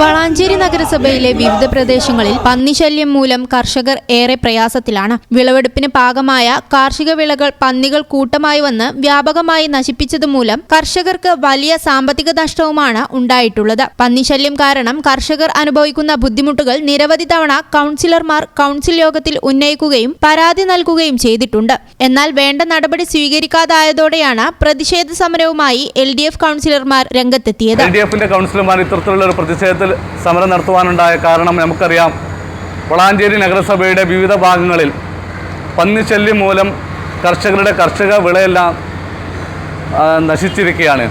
വളാഞ്ചേരി നഗരസഭയിലെ വിവിധ പ്രദേശങ്ങളിൽ പന്നിശല്യം മൂലം കർഷകർ ഏറെ പ്രയാസത്തിലാണ്. വിളവെടുപ്പിന് പാകമായ കാർഷിക വിളകൾ പന്നികൾ കൂട്ടമായി വന്ന് വ്യാപകമായി നശിപ്പിച്ചതുമൂലം കർഷകർക്ക് വലിയ സാമ്പത്തിക നഷ്ടവുമാണ് ഉണ്ടായിട്ടുള്ളത്. പന്നിശല്യം കാരണം കർഷകർ അനുഭവിക്കുന്ന ബുദ്ധിമുട്ടുകൾ നിരവധി തവണ കൗൺസിലർമാർ കൗൺസിൽ യോഗത്തിൽ ഉന്നയിക്കുകയും പരാതി നൽകുകയും ചെയ്തിട്ടുണ്ട്. എന്നാൽ വേണ്ട നടപടി സ്വീകരിക്കാതായതോടെയാണ് പ്രതിഷേധ സമരവുമായി എൽ ഡി എഫ് കൗൺസിലർമാർ രംഗത്തെത്തിയത്. കൗൺസിലർമാർ ഇത്തരത്തിലുള്ള ഒരു പ്രതിഷേധത്തിൽ സമരം നടത്തുവാനുണ്ടായ കാരണം നമുക്കറിയാം. വളാഞ്ചേരി നഗരസഭയുടെ വിവിധ ഭാഗങ്ങളിൽ പന്നിശല്യം മൂലം കർഷകരുടെ കർഷക വിളയെല്ലാം നശിച്ചിരിക്കുകയാണ്.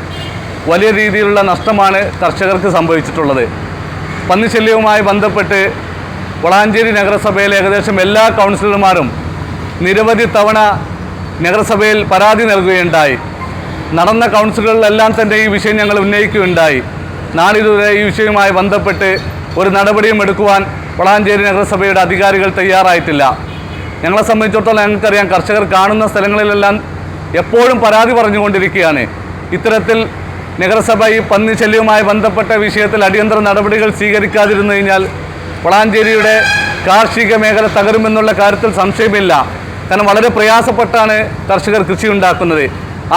വലിയ രീതിയിലുള്ള നഷ്ടമാണ് കർഷകർക്ക് സംഭവിച്ചിട്ടുള്ളത്. പന്നിശല്യവുമായി ബന്ധപ്പെട്ട് വളാഞ്ചേരി നഗരസഭയിലെ ഏകദേശം എല്ലാ കൗൺസിലർമാരും നിരവധി തവണ നഗരസഭയിൽ പരാതി നൽകുകയുണ്ടായി. നടന്ന കൗൺസിലുകളിലെല്ലാം തന്നെ ഈ വിഷയം ഞങ്ങൾ ഉന്നയിക്കുകയുണ്ടായി. നാളിതുവരെ ഈ വിഷയവുമായി ബന്ധപ്പെട്ട് ഒരു നടപടിയും എടുക്കുവാൻ വളാഞ്ചേരി നഗരസഭയുടെ അധികാരികൾ തയ്യാറായിട്ടില്ല. ഞങ്ങളെ സംബന്ധിച്ചിടത്തോളം ഞങ്ങൾക്കറിയാം കർഷകർ കാണുന്ന സ്ഥലങ്ങളിലെല്ലാം എപ്പോഴും പരാതി പറഞ്ഞുകൊണ്ടിരിക്കുകയാണ്. ഇത്തരത്തിൽ നഗരസഭ ഈ പന്നി ശല്യവുമായി ബന്ധപ്പെട്ട വിഷയത്തിൽ അടിയന്തര നടപടികൾ സ്വീകരിക്കാതിരുന്നു കഴിഞ്ഞാൽ വളാഞ്ചേരിയുടെ കാർഷിക മേഖല തകരുമെന്നുള്ള കാര്യത്തിൽ സംശയമില്ല. കാരണം വളരെ പ്രയാസപ്പെട്ടാണ് കർഷകർ കൃഷി ഉണ്ടാക്കുന്നത്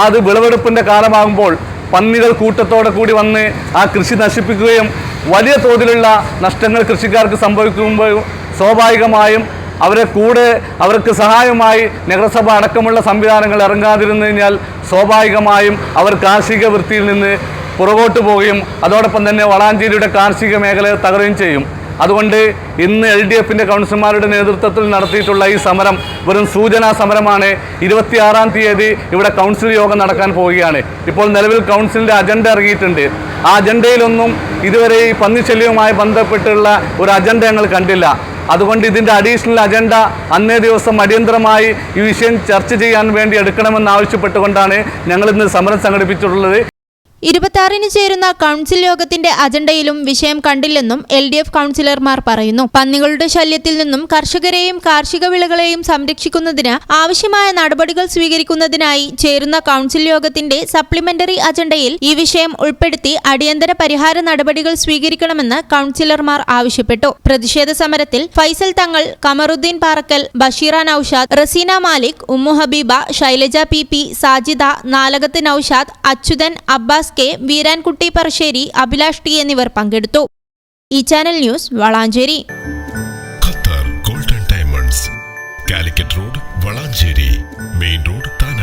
അത് വിളവെടുപ്പിന്റെ കാലമാകുമ്പോൾ പന്നികൾ കൂട്ടത്തോടെ കൂടി വന്ന് ആ കൃഷി നശിപ്പിക്കുകയും വലിയ തോതിലുള്ള നഷ്ടങ്ങൾ കൃഷിക്കാർക്ക് സംഭവിക്കുമ്പോൾ സ്വാഭാവികമായും അവരെ കൂടെ അവർക്ക് സഹായമായി നഗരസഭ അടക്കമുള്ള സംവിധാനങ്ങൾ ഇറങ്ങാതിരുന്നു കഴിഞ്ഞാൽ സ്വാഭാവികമായും അവർ കാർഷിക വൃത്തിയിൽ നിന്ന് പുറകോട്ട് പോവുകയും അതോടൊപ്പം തന്നെ വളാഞ്ചേരിയുടെ കാർഷിക മേഖല തകരുകയും ചെയ്യും. അതുകൊണ്ട് ഇന്ന് എൽ ഡി എഫിന്റെ കൗൺസിലർമാരുടെ നേതൃത്വത്തിൽ നടത്തിയിട്ടുള്ള ഈ സമരം വെറും സൂചനാ സമരമാണ്. ഇരുപത്തിയാറാം തീയതി ഇവിടെ കൗൺസിൽ യോഗം നടക്കാൻ പോവുകയാണ്. ഇപ്പോൾ നിലവിൽ കൗൺസിലിന്റെ അജണ്ട ഇറങ്ങിയിട്ടുണ്ട്. ആ അജണ്ടയിലൊന്നും ഇതുവരെ ഈ പന്നിശല്യവുമായി ബന്ധപ്പെട്ടുള്ള ഒരു അജണ്ട ഞങ്ങൾ കണ്ടില്ല. അതുകൊണ്ട് ഇതിന്റെ അഡീഷണൽ അജണ്ട അന്നേ ദിവസം അടിയന്തരമായി ഈ വിഷയം ചർച്ച ചെയ്യാൻ വേണ്ടി എടുക്കണമെന്ന് ആവശ്യപ്പെട്ടുകൊണ്ടാണ് ഞങ്ങൾ ഇന്ന് സമരം സംഘടിപ്പിച്ചിട്ടുള്ളത്. ഇരുപത്തിയാറിന് ചേരുന്ന കൗൺസിൽ യോഗത്തിന്റെ അജണ്ടയിലും വിഷയം കണ്ടില്ലെന്നും എൽ ഡി എഫ് കൗൺസിലർമാർ പറയുന്നു. പന്നികളുടെ ശല്യത്തിൽ നിന്നും കർഷകരെയും കാർഷിക വിളകളെയും സംരക്ഷിക്കുന്നതിന് ആവശ്യമായ നടപടികൾ സ്വീകരിക്കുന്നതിനായി ചേരുന്ന കൗൺസിൽ യോഗത്തിന്റെ സപ്ലിമെന്ററി അജണ്ടയിൽ ഈ വിഷയം ഉൾപ്പെടുത്തി അടിയന്തര പരിഹാര നടപടികൾ സ്വീകരിക്കണമെന്ന് കൗൺസിലർമാർ ആവശ്യപ്പെട്ടു. പ്രതിഷേധ സമരത്തിൽ Faisal Thangal Kamaruddeen Parakkal Basheera Noushad Raseena Malik Ummu Habeeba Shailaja P P Sajida Nalakath Noushad Achuthan Abbas K Veerankutty Parassery Abhilash T എന്നിവർ പങ്കെടുത്തു. ഈ channel news Valanchery. Qatar golden diamonds Calicut road Valanchery main road താന